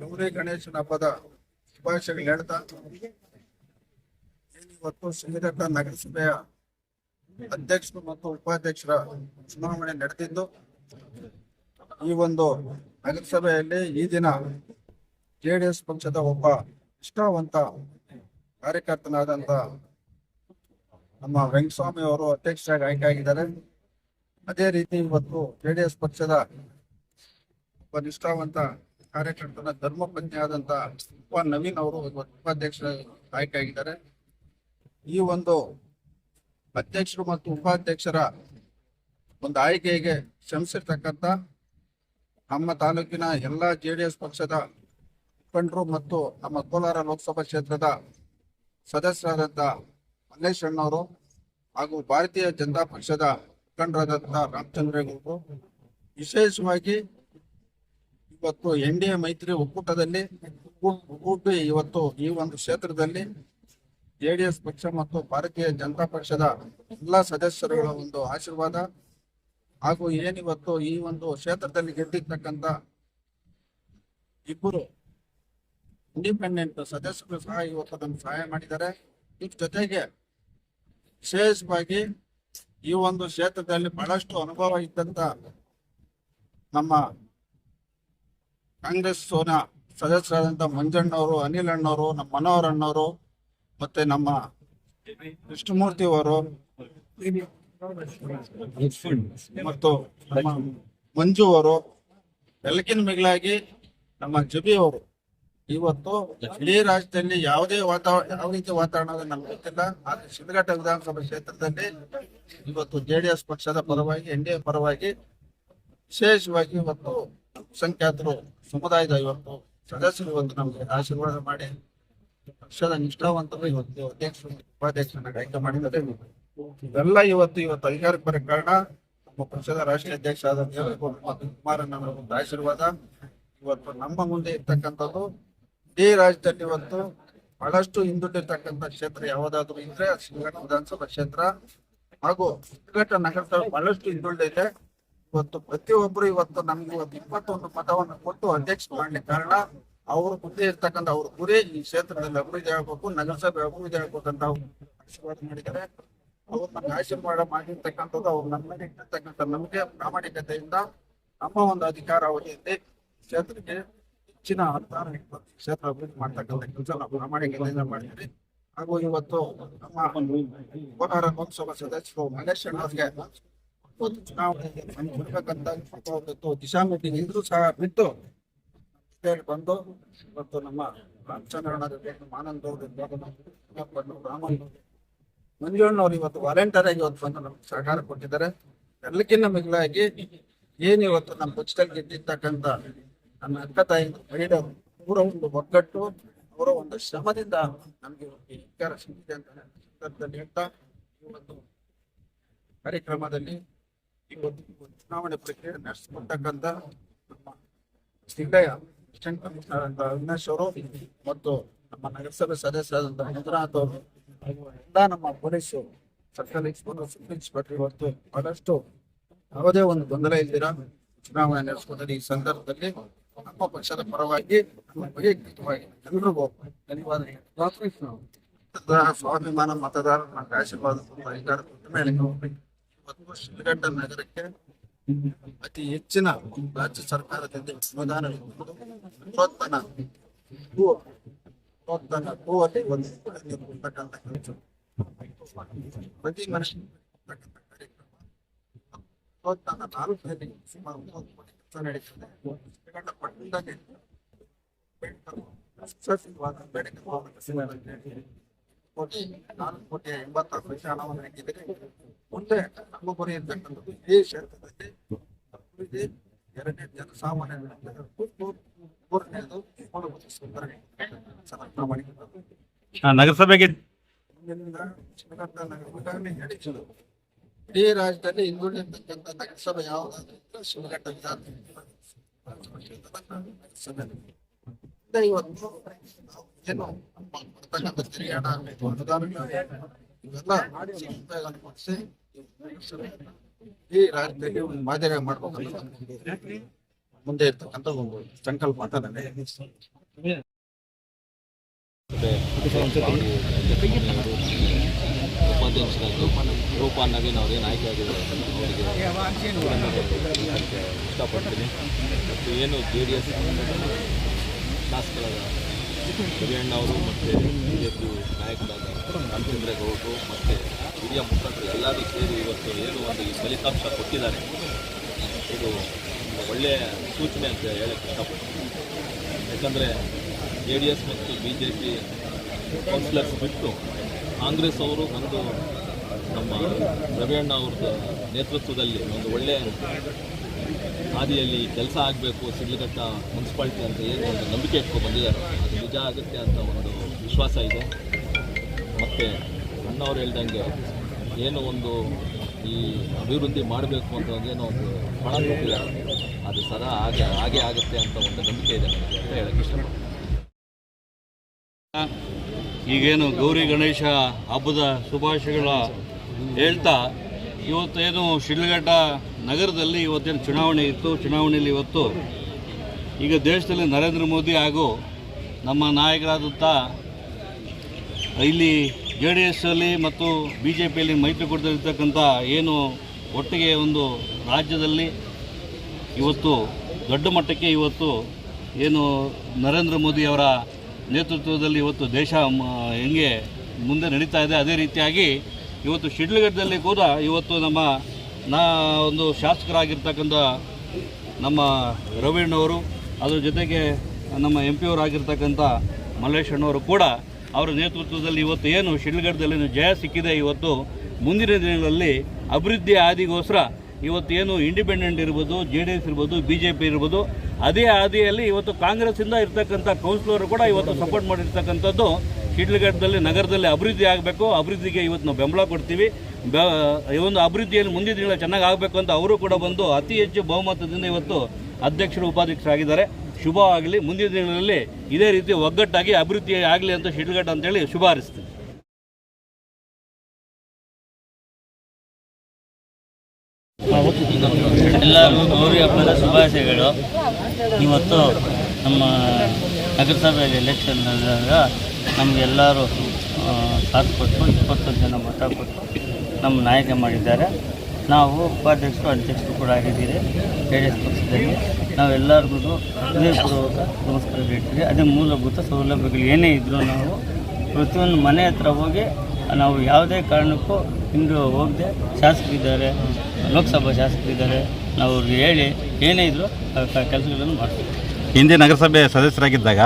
ನೂರೇ ಗಣೇಶನ ಹಬ್ಬದ ಶುಭಾಶಯಗಳು ಹೇಳ್ತಾ. ಇವತ್ತು ಸಿಂಗಘಟ್ಟ ನಗರಸಭೆಯ ಅಧ್ಯಕ್ಷರು ಮತ್ತು ಉಪಾಧ್ಯಕ್ಷರ ಚುನಾವಣೆ ನಡೆದಿದ್ದು ಈ ಒಂದು ನಗರಸಭೆಯಲ್ಲಿ ಈ ದಿನ ಜೆಡಿಎಸ್ ಪಕ್ಷದ ಒಬ್ಬ ಇಷ್ಟವಂತ ಕಾರ್ಯಕರ್ತನಾದಂತ ನಮ್ಮ ವೆಂಕಟಸ್ವಾಮಿ ಅವರು ಅಧ್ಯಕ್ಷರಾಗಿ ಆಯ್ಕೆ ಆಗಿದ್ದಾರೆ ಅದೇ ರೀತಿ ಇವತ್ತು ಜೆಡಿಎಸ್ ಪಕ್ಷದ ಒಬ್ಬ ನಿಷ್ಠಾವಂತ ಕಾರ್ಯಕರ್ತನ ಧರ್ಮಪತ್ನಿ ಆದಂತ ಉಪ ನವೀನ್ ಅವರು ಇವತ್ತು ಉಪಾಧ್ಯಕ್ಷ ಆಯ್ಕೆ ಆಗಿದ್ದಾರೆ ಈ ಒಂದು ಅಧ್ಯಕ್ಷರು ಮತ್ತು ಉಪಾಧ್ಯಕ್ಷರ ಒಂದು ಆಯ್ಕೆಗೆ ಶ್ರಮಿಸಿರ್ತಕ್ಕಂಥ ನಮ್ಮ ತಾಲೂಕಿನ ಎಲ್ಲಾ ಜೆಡಿಎಸ್ ಪಕ್ಷದ ಮುಖಂಡರು ಮತ್ತು ನಮ್ಮ ಕೋಲಾರ ಲೋಕಸಭಾ ಕ್ಷೇತ್ರದ ಸದಸ್ಯರಾದಂತ ಮಲ್ಲೇಶ್ ಅಣ್ಣವರು ಹಾಗೂ ಭಾರತೀಯ ಜನತಾ ಪಕ್ಷದ ಮುಖಂಡರಾದಂತ ರಾಮಚಂದ್ರೇಗೌಡರು ವಿಶೇಷವಾಗಿ ಇವತ್ತು ಎನ್ ಡಿ ಎ ಮೈತ್ರಿ ಒಕ್ಕೂಟದಲ್ಲಿ ಒಕ್ಕೂ- ಒಕ್ಕೂಟ ಇವತ್ತು ಈ ಒಂದು ಕ್ಷೇತ್ರದಲ್ಲಿ ಜೆಡಿಎಸ್ ಪಕ್ಷ ಮತ್ತು ಭಾರತೀಯ ಜನತಾ ಪಕ್ಷದ ಎಲ್ಲಾ ಸದಸ್ಯರುಗಳ ಒಂದು ಆಶೀರ್ವಾದ ಹಾಗೂ ಏನಿವತ್ತು ಈ ಒಂದು ಕ್ಷೇತ್ರದಲ್ಲಿ ಗೆದ್ದಿರ್ತಕ್ಕಂತ ಇಬ್ಬರು ಇಂಡಿಪೆಂಡೆಂಟ್ ಸದಸ್ಯರು ಸಹ ಇವತ್ತು ನಮ್ಗೆ ಸಹಾಯ ಮಾಡಿದ್ದಾರೆ. ಇದ್ರ ಜೊತೆಗೆ ವಿಶೇಷವಾಗಿ ಈ ಒಂದು ಕ್ಷೇತ್ರದಲ್ಲಿ ಬಹಳಷ್ಟು ಅನುಭವ ಇದ್ದಂತ ನಮ್ಮ ಕಾಂಗ್ರೆಸ್ ಸೋನ ಸದಸ್ಯರಾದಂತ ಮಂಜಣ್ಣವರು, ಅನಿಲ್ ಅಣ್ಣವರು, ನಮ್ಮ ಮನೋಹರ್ ಅಣ್ಣವರು ಮತ್ತೆ ನಮ್ಮ ಕೃಷ್ಣಮೂರ್ತಿ ಅವರು ಮತ್ತು ನಮ್ಮ ಮಂಜು ಅವರು ಎಲ್ಲಕ್ಕಿಂತ ಮಿಗಿಲಾಗಿ ನಮ್ಮ ಜಬಿ ಅವರು. ಇವತ್ತು ಇಡೀ ರಾಜ್ಯದಲ್ಲಿ ಯಾವುದೇ ವಾತಾವರಣ, ಯಾವ ರೀತಿ ವಾತಾವರಣ ನಮ್ಗೆ ಗೊತ್ತಿಲ್ಲ, ಆದ್ರೆ ಶಿವಘಟ್ಟ ವಿಧಾನಸಭಾ ಕ್ಷೇತ್ರದಲ್ಲಿ ಇವತ್ತು ಜೆಡಿಎಸ್ ಪಕ್ಷದ ಪರವಾಗಿ, ಎನ್ ಡಿ ಎ ಪರವಾಗಿ ವಿಶೇಷವಾಗಿ ಇವತ್ತು ಸಂಖ್ಯಾತರು ಸಮುದಾಯದ ಇವತ್ತು ಸದಸ್ಯರು ಇವತ್ತು ನಮಗೆ ಆಶೀರ್ವಾದ ಮಾಡಿ ಪಕ್ಷದ ನಿಷ್ಠಾವಂತರು ಇವತ್ತು ಅಧ್ಯಕ್ಷರು ಉಪಾಧ್ಯಕ್ಷರನ್ನ ಆಯ್ಕೆ ಮಾಡಿದ್ದಾರೆ ಇವೆಲ್ಲ ಇವತ್ತು ಇವತ್ತು ಅಧಿಕಾರಕ್ಕೆ ಬರೋ ಕಾರಣ ನಮ್ಮ ಪಕ್ಷದ ರಾಷ್ಟ್ರೀಯ ಅಧ್ಯಕ್ಷ ಆದ ಮತ್ತು ಕುಮಾರಣ್ಣವರ ಒಂದು ಆಶೀರ್ವಾದ. ಇವತ್ತು ನಮ್ಮ ಮುಂದೆ ಇರ್ತಕ್ಕಂಥದ್ದು ಇಡೀ ರಾಜ್ಯದಲ್ಲಿ ಇವತ್ತು ಬಹಳಷ್ಟು ಹಿಂದುಳಿದಿರ್ತಕ್ಕಂಥ ಕ್ಷೇತ್ರ ಯಾವುದಾದ್ರೂ ಇದ್ರೆ ಶಿವಘಟ್ಟ ವಿಧಾನಸಭಾ ಕ್ಷೇತ್ರ ಹಾಗೂ ಶಿವಘಟ್ಟ ನಗರದ ಬಹಳಷ್ಟು ಹಿಂದುಳಿದಿದೆ ಇವತ್ತು ಪ್ರತಿಯೊಬ್ಬರು ಇವತ್ತು ನಮ್ಗೆ ಇವತ್ತು ಇಪ್ಪತ್ತೊಂದು ಮತವನ್ನು ಕೊಟ್ಟು ಅಧ್ಯಕ್ಷ ಮಾಡ್ಲಿಕ್ಕೆ ಕಾರಣ ಅವ್ರ ಮುಂದೆ ಇರ್ತಕ್ಕಂಥ ಅವ್ರ ಗುರಿ ಈ ಕ್ಷೇತ್ರದಲ್ಲಿ ಅಭಿವೃದ್ಧಿ ಆಗ್ಬೇಕು, ನಗರಸಭೆ ಅಭಿವೃದ್ಧಿ ಆಗ್ಬೇಕು ಅಂತ ಆಶೀರ್ವಾದ ಮಾಡಿದ್ದಾರೆ. ಅವ್ರು ನಮ್ಗೆ ಆಶೀರ್ವಾದ ಮಾಡಿರ್ತಕ್ಕಂಥದ್ದು ಅವ್ರು ನಮ್ಮ ಮೇಲೆ ಇಟ್ಟಿರ್ತಕ್ಕಂಥ ನಂಬಿಕೆ, ಪ್ರಾಮಾಣಿಕತೆಯಿಂದ ನಮ್ಮ ಒಂದು ಅಧಿಕಾರ ಅವಧಿಯಲ್ಲಿ ಕ್ಷೇತ್ರಕ್ಕೆ ಹೆಚ್ಚಿನ ಅನುದಾನ ಕ್ಷೇತ್ರ ಅಭಿವೃದ್ಧಿ ಮಾಡ್ತಕ್ಕಂಥ ಕೆಲಸ ನಾವು ಪ್ರಾಮಾಣಿಕತೆಯಿಂದ ಮಾಡ್ತೀವಿ. ಹಾಗೂ ಇವತ್ತು ನಮ್ಮ ಕೋಲಾರ ಲೋಕಸಭಾ ಸದಸ್ಯರು ಮಹೇಶ್ ಅಣ್ಣವ್ರಿಗೆ ಒಂದು ಚುನಾವಣೆಗೆ ಬರ್ಬೇಕಂತ ಒಂದು ದಿಶಾ ಮೀಟಿಂಗ್ ಇದ್ರು ಸಹ ಹೇಳಿ ಬಂದು ಇವತ್ತು ನಮ್ಮ ರಾಮಚಂದ್ರಣ್ಣ ಮಾನಂದ್ ರಾಮನ್ ಮಂಜುಣ್ಣವ್ರು ಇವತ್ತು ವಾಲಂಟಿಯರ್ ಆಗಿ ಇವತ್ತು ಬಂದು ನಮ್ಗೆ ಸಹಕಾರ ಕೊಟ್ಟಿದ್ದಾರೆ. ಎಲ್ಲಕ್ಕಿಂತ ಮಿಗಿಲಾಗಿ ಏನಿವತ್ತು ನಮ್ಮ ಪಕ್ಷದಲ್ಲಿ ಗೆದ್ದಿರ್ತಕ್ಕಂಥ ನನ್ನ ಅಕ್ಕ ತಾಯಿ ಮಹಿಳೆ ಅವರ ಒಂದು ಒಗ್ಗಟ್ಟು ಅವರ ಒಂದು ಶ್ರಮದಿಂದ ನಮಗೆ ಅಧಿಕಾರ ಸಿಕ್ಕಿದೆ ಅಂತ ಸಂದರ್ಭದಲ್ಲಿ ಹೇಳ್ತಾ ಈ ಒಂದು ಕಾರ್ಯಕ್ರಮದಲ್ಲಿ ಈ ಒಂದು ಚುನಾವಣೆ ಪ್ರಕ್ರಿಯೆ ನಡೆಸಿಕೊಡ್ತಕ್ಕಂಥ ನಮ್ಮ ಸಿದ್ದಯ್ಯ ಅಸಿಸ್ಟೆಂಟ್ ಕಮಿಷನರ್ ಅಂತ ಅವಿನಾಶ್ ಅವರು ಮತ್ತು ನಮ್ಮ ನಗರಸಭೆ ಸದಸ್ಯರಾದಂತ ಮಂಜುನಾಥ್ ಅವರು ಎಲ್ಲ ನಮ್ಮ ಪೊಲೀಸು ಸರ್ಕಾರಿ ಇನ್ಸ್ಪೆಕ್ಟರ್ ಸಬ್ ಇನ್ಸ್ಪೆಕ್ಟರ್ ಇವತ್ತು ಬಹಳಷ್ಟು ಯಾವುದೇ ಒಂದು ಗೊಂದಲ ಇಲ್ಲದಿರ ಚುನಾವಣೆ ನಡೆಸ್ಕೊತಾರೆ ಈ ಸಂದರ್ಭದಲ್ಲಿ ನಮ್ಮ ಪಕ್ಷದ ಪರವಾಗಿ ವೈಯಕ್ತಿಕವಾಗಿ ಎಲ್ರಿಗೂ ಧನ್ಯವಾದ ಸ್ವಾಭಿಮಾನ ಮತದಾರರ ಆಶೀರ್ವಾದ ಮೇಲೆ ಇವತ್ತು ಶಿಲ್ಘಟ್ಟ ನಗರಕ್ಕೆ ಅತಿ ಹೆಚ್ಚಿನ ರಾಜ್ಯ ಸರ್ಕಾರದಿಂದ ಅನುದಾನ ಕೆಲಸ ಪ್ರತಿ ಮನುಷ್ಯ ಕಾರ್ಯಕ್ರಮ ನಾಲ್ಕರಲ್ಲಿ ಸುಮಾರು ಮೂವತ್ತು ಕೋಟಿ ನಡೀತದೆ ಭವನ ಕೋಟಿ ನಾಲ್ಕು ಎಂಬತ್ತಾರು ಲಕ್ಷ ಹಣವನ್ನು ಹಾಕಿದರೆ ಮುಂದೆ ನಮ್ಮ ಗುರಿ ಇರ್ತಕ್ಕಂಥದ್ದು ಈ ಕ್ಷೇತ್ರದಲ್ಲಿ ಅಭಿವೃದ್ಧಿ ಎರಡನೇ ಜನಸಾಮಾನ್ಯ ಮೂರನೇದು ಮೂಲಭೂತ ಸುಧಾರಣೆ ಆ, ನಗರಸಭೆಗೆ ನಗರ ಉದಾಹರಣೆ ಹೇಳಿದ್ರು ಇಡೀ ರಾಜ್ಯದಲ್ಲಿ ಹಿಂದುಳಿದಿರ್ತಕ್ಕಂಥ ನಗರಸಭೆ ಯಾವುದಾದ್ರೂ ಶಿವಘಟ್ಟ ಇವತ್ತು ಏನು ಈ ರಾಜ್ಯದಲ್ಲಿ ಒಂದು ಮಾದರಿ ಮಾಡ್ಬೇಕಂತ ನಮ್ಗೆ ಮುಂದೆ ಇರ್ತಕ್ಕಂಥ ಒಂದು ಸಂಕಲ್ಪ ಅಂತ ನನಗೆ ಉಪಾಧ್ಯಕ್ಷರಾಗಿ ರೂಪಾ ನವೀನ್ ಅವ್ರೇನು ಆಯ್ಕೆ ಆಗಿದ್ದಾರೆ ಅವರಿಗೆ ಇಷ್ಟಪಡ್ತೀನಿ ಮತ್ತು ಏನು ಜೆ ಡಿ ಎಸ್ ಶಾಸಕರಾದ ಅವರು ಮತ್ತು ಬಿ ಜೆ ಪಿ ನಾಯಕರಾದ ರಾಮಚಂದ್ರೇಗೌಡರು ಮತ್ತು ಹಿರಿಯ ಮುಖಂಡರು ಎಲ್ಲರೂ ಸೇರಿ ಇವತ್ತು ಏನು ಒಂದು ಈ ಫಲಿತಾಂಶ ಕೊಟ್ಟಿದ್ದಾರೆ. ಇದು ಒಳ್ಳೆಯ ಸೂಚನೆ ಅಂತ ಹೇಳಕ್ಕೆ ಇಷ್ಟಪಡ್ತೀನಿ. ಯಾಕಂದರೆ ಜೆ ಡಿ ಎಸ್ ಮತ್ತು ಬಿ ಜೆ ಪಿ ಕೌನ್ಸಿಲರ್ಸ್ ಬಿಟ್ಟು ಕಾಂಗ್ರೆಸ್ ಅವರು ಒಂದು ನಮ್ಮ ರವಿಯಣ್ಣ ಅವ್ರದ್ದು ನೇತೃತ್ವದಲ್ಲಿ ಒಂದು ಒಳ್ಳೆಯ ಹಾದಿಯಲ್ಲಿ ಕೆಲಸ ಆಗಬೇಕು, ಸಿಡ್ಲಘಟ್ಟ ಮುನ್ಸಿಪಾಲ್ಟಿ ಅಂತ ಏನು ಒಂದು ನಂಬಿಕೆ ಇಟ್ಕೊಂಡು ಬಂದಿದ್ದಾರೆ. ಅದು ನಿಜ ಆಗುತ್ತೆ ಅಂತ ಒಂದು ವಿಶ್ವಾಸ ಇದೆ. ಮತ್ತು ಅಣ್ಣವ್ರು ಹೇಳ್ದಂಗೆ ಏನು ಒಂದು ಈ ಅಭಿವೃದ್ಧಿ ಮಾಡಬೇಕು ಅಂತ ಏನೋ ಒಂದು ಪಣ ಕೊಟ್ಟಿದ್ದಾರೆ. ಅದು ಸದಾ ಹಾಗೆ ಹಾಗೆ ಆಗುತ್ತೆ ಅಂತ ಒಂದು ನಂಬಿಕೆ ಇದೆ ನನಗೆ ಅಂತ ಹೇಳೋಕ್ಕೆ ಇಷ್ಟಪಡ್ತೀನಿ. ಈಗೇನು ಗೌರಿ ಗಣೇಶ ಹಬ್ಬದ ಶುಭಾಶಯಗಳ ಹೇಳ್ತಾ ಇವತ್ತೇನು ಶಿಡ್ಲಘಟ್ಟ ನಗರದಲ್ಲಿ ಇವತ್ತೇನು ಚುನಾವಣೆ ಇತ್ತು, ಚುನಾವಣೆಯಲ್ಲಿ ಇವತ್ತು ಈಗ ದೇಶದಲ್ಲಿ ನರೇಂದ್ರ ಮೋದಿ ಹಾಗೂ ನಮ್ಮ ನಾಯಕರಾದಂಥ ಇಲ್ಲಿ ಜೆ ಡಿ ಎಸ್ಸಲ್ಲಿ ಮತ್ತು ಬಿ ಜೆ ಪಿಯಲ್ಲಿ ಮೈತ್ರಿಕೂಟದಲ್ಲಿರ್ತಕ್ಕಂಥ ಏನು ಒಟ್ಟಿಗೆ ಒಂದು ರಾಜ್ಯದಲ್ಲಿ ಇವತ್ತು ದೊಡ್ಡ ಮಟ್ಟಕ್ಕೆ ಇವತ್ತು ಏನು ನರೇಂದ್ರ ಮೋದಿ ಅವರ ನೇತೃತ್ವದಲ್ಲಿ ಇವತ್ತು ದೇಶ ಹೆಂಗೆ ಮುಂದೆ ನಡೀತಾ ಇದೆ, ಅದೇ ರೀತಿಯಾಗಿ ಇವತ್ತು ಶಿಡ್ಲಘಟ್ಟದಲ್ಲಿ ಕೂಡ ಇವತ್ತು ನಮ್ಮ ನಾ, ಒಂದು ಶಾಸಕರಾಗಿರ್ತಕ್ಕಂಥ ನಮ್ಮ ರವೀಣ್ಣವರು, ಅದರ ಜೊತೆಗೆ ನಮ್ಮ ಎಂ ಪಿ ಅವರಾಗಿರ್ತಕ್ಕಂಥ ಮಲ್ಲೇಶಣ್ಣವರು ಕೂಡ ಅವರ ನೇತೃತ್ವದಲ್ಲಿ ಇವತ್ತು ಏನು ಶಿಡ್ಲಘಟ್ಟದಲ್ಲಿ ಜಯ ಸಿಕ್ಕಿದೆ ಇವತ್ತು ಮುಂದಿನ ದಿನಗಳಲ್ಲಿ ಅಭಿವೃದ್ಧಿ ಹಾದಿಗೋಸ್ಕರ ಇವತ್ತು ಏನು ಇಂಡಿಪೆಂಡೆಂಟ್ ಇರ್ಬೋದು, ಜೆ ಡಿ ಎಸ್ ಇರ್ಬೋದು, ಬಿ ಜೆ ಪಿ ಇರ್ಬೋದು, ಅದೇ ಹಾದಿಯಲ್ಲಿ ಇವತ್ತು ಕಾಂಗ್ರೆಸ್ಸಿಂದ ಇರ್ತಕ್ಕಂಥ ಕೌನ್ಸಿಲರು ಕೂಡ ಇವತ್ತು ಸಪೋರ್ಟ್ ಮಾಡಿರ್ತಕ್ಕಂಥದ್ದು ಶಿಡ್ಲಘಟ್ಟದಲ್ಲಿ, ನಗರದಲ್ಲಿ ಅಭಿವೃದ್ಧಿ ಆಗಬೇಕು. ಅಭಿವೃದ್ಧಿಗೆ ಇವತ್ತು ನಾವು ಬೆಂಬಲ ಕೊಡ್ತೀವಿ. ಈ ಒಂದು ಅಭಿವೃದ್ಧಿಯಲ್ಲಿ ಮುಂದಿನ ದಿನಗಳಲ್ಲಿ ಚೆನ್ನಾಗಿ ಆಗಬೇಕು ಅಂತ ಅವರು ಕೂಡ ಬಂದು ಅತಿ ಹೆಚ್ಚು ಬಹುಮತದಿಂದ ಇವತ್ತು ಅಧ್ಯಕ್ಷರು, ಉಪಾಧ್ಯಕ್ಷರಾಗಿದ್ದಾರೆ. ಶುಭ ಆಗಲಿ, ಮುಂದಿನ ದಿನಗಳಲ್ಲಿ ಇದೇ ರೀತಿ ಒಗ್ಗಟ್ಟಾಗಿ ಅಭಿವೃದ್ಧಿ ಆಗಲಿ ಅಂತ ಶಿಡ್ಲಘಟ್ಟ ಅಂತೇಳಿ ಶುಭ ಹಾರೈಸ್ತೀನಿ. ಎಲ್ಲರಿಗೂ ಗೌರಿ ಹಬ್ಬದ ಶುಭಾಶಯಗಳು. ಇವತ್ತು ನಮ್ಮ ನಗರಸಭೆಯಲ್ಲಿ ಎಲೆಕ್ಷನ್ ನಮಗೆಲ್ಲರೂ ಸಾಥ್ ಕೊಟ್ಟು ಇಪ್ಪತ್ತು ಜನ ಮತ ಕೊಟ್ಟು ನಮ್ಮ ನಾಯಕ ಮಾಡಿದ್ದಾರೆ. ನಾವು ಉಪಾಧ್ಯಕ್ಷರು ಅಧ್ಯಕ್ಷರು ಕೂಡ ಆಗಿದ್ದೀರಿ. ಜೆ ಡಿ ಎಸ್ ಪಕ್ಷದಲ್ಲಿ. ನಾವೆಲ್ಲರಿಗೂ ಹೃದಯಪೂರ್ವಕ ನಮಸ್ಕಾರ ಹೇಳ್ತೀವಿ. ಅದೇ ಮೂಲಭೂತ ಸೌಲಭ್ಯಗಳು ಏನೇ ಇದ್ದರೂ ನಾವು ಪ್ರತಿಯೊಂದು ಮನೆ ಹತ್ರ ಹೋಗಿ ನಾವು ಯಾವುದೇ ಕಾರಣಕ್ಕೂ ಹಿಂದೆ ಹೋಗದೆ ಶಾಸಕರಿದ್ದಾರೆ. ಲೋಕಸಭಾ ಶಾಸಕರಿದ್ದಾರೆ ನಾವು ಅವ್ರಿಗೆ ಹೇಳಿ ಏನೇ ಇದ್ದರೂ ಕೆಲಸಗಳನ್ನು ಮಾಡ್ತೀವಿ. ಹಿಂದೆ ನಗರಸಭೆ ಸದಸ್ಯರಾಗಿದ್ದಾಗ